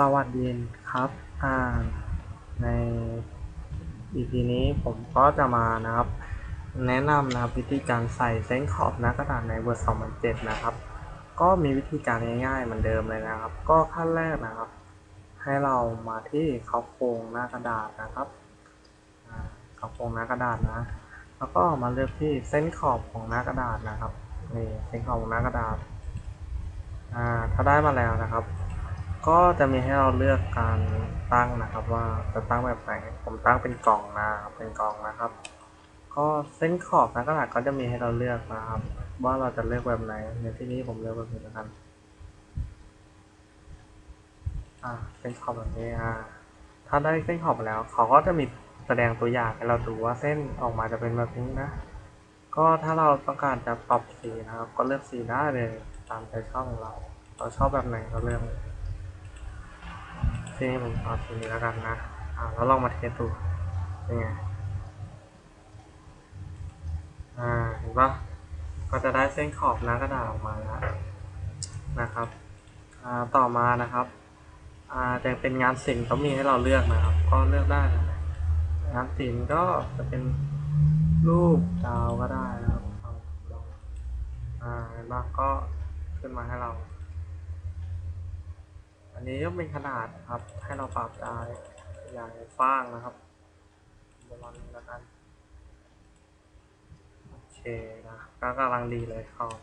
สวัสดีครับอ่าใน EP นี้ผมก็จะมานะครับ แนะนำนะครับวิธีการใส่เส้นขอบหน้ากระดาษใน Word 2007 นะครับ ก็มีวิธีการง่ายๆเหมือนเดิมเลยนะครับ ก็ขั้นแรกนะครับ ให้เรามาที่เขาโครงหน้ากระดาษนะครับอ่าเขาโครงหน้ากระดาษนะ แล้วก็มาเลือกที่เส้นขอบของหน้ากระดาษนะครับนี่เส้นขอบของหน้ากระดาษอ่าถ้าได้มาแล้วนะครับ ก็จะมีให้เราเลือกการตั้งนะครับ ว่าจะตั้งแบบไหน ผมตั้งเป็นกล่องนะครับเป็นกล่องนะครับ ก็เส้นขอบน้ากระดก็จะมีให้เราเลือกนะครับ ว่าเราจะเลือกแบบไหน ในที่นี้ผมเลือกแบบนี้แล้วกันอ่าเส้นขอบแบบนี้อ่าถ้าได้เส้นขอบแล้ว เขาก็จะมีแสดงตัวอย่างให้เราดูว่าเส้นออกมาจะเป็นแบบนี้นะ ก็ถ้าเราต้องการจะปรับสีนะครับ ก็เลือกสีได้เลยตามใจชอบของเรา เราชอบแบบไหนก็เลือก เลยทีนี้ผมเอาสีนี้แล้วกันนะอ่าแล้วลองมาเทสดูเป็นไงอ่าเห็นปะก็จะได้เส้นขอบหน้ากระดาษออกมาแล้วนะครับอ่าต่อมานะครับอ่าจะเป็นงานศิลป์ก็มีให้เราเลือกนะครับ ก็เลือกได้นะงานศิลป์ก็จะเป็นรูปดาวก็ได้นะครับเอาลองอ่าเห็นปะก็ขึ้นมาให้เรา อันนี้ก็เป็นขนาดครับ ให้เราปรับได้อย่างฟ้างนะครับประมาณนี้แล้วกันโอเคนะก็กำลังดีเลยขอบ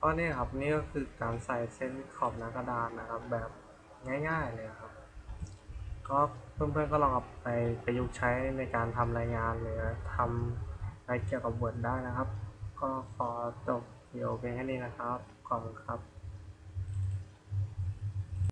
ก็นี่ครับนี่ก็คือการใส่เส้นขอบหน้ากระดานนะครับ แบบง่ายๆเลยครับ ก็เพื่อนๆก็ลองเอาไปประยุกต์ใช้ในการทำรายงานหรือทำอะไรเกี่ยวกับ Word ได้นะครับ ก็ขอจบวิดีโอเพียงแค่นี้นะครับขอบคุณครับ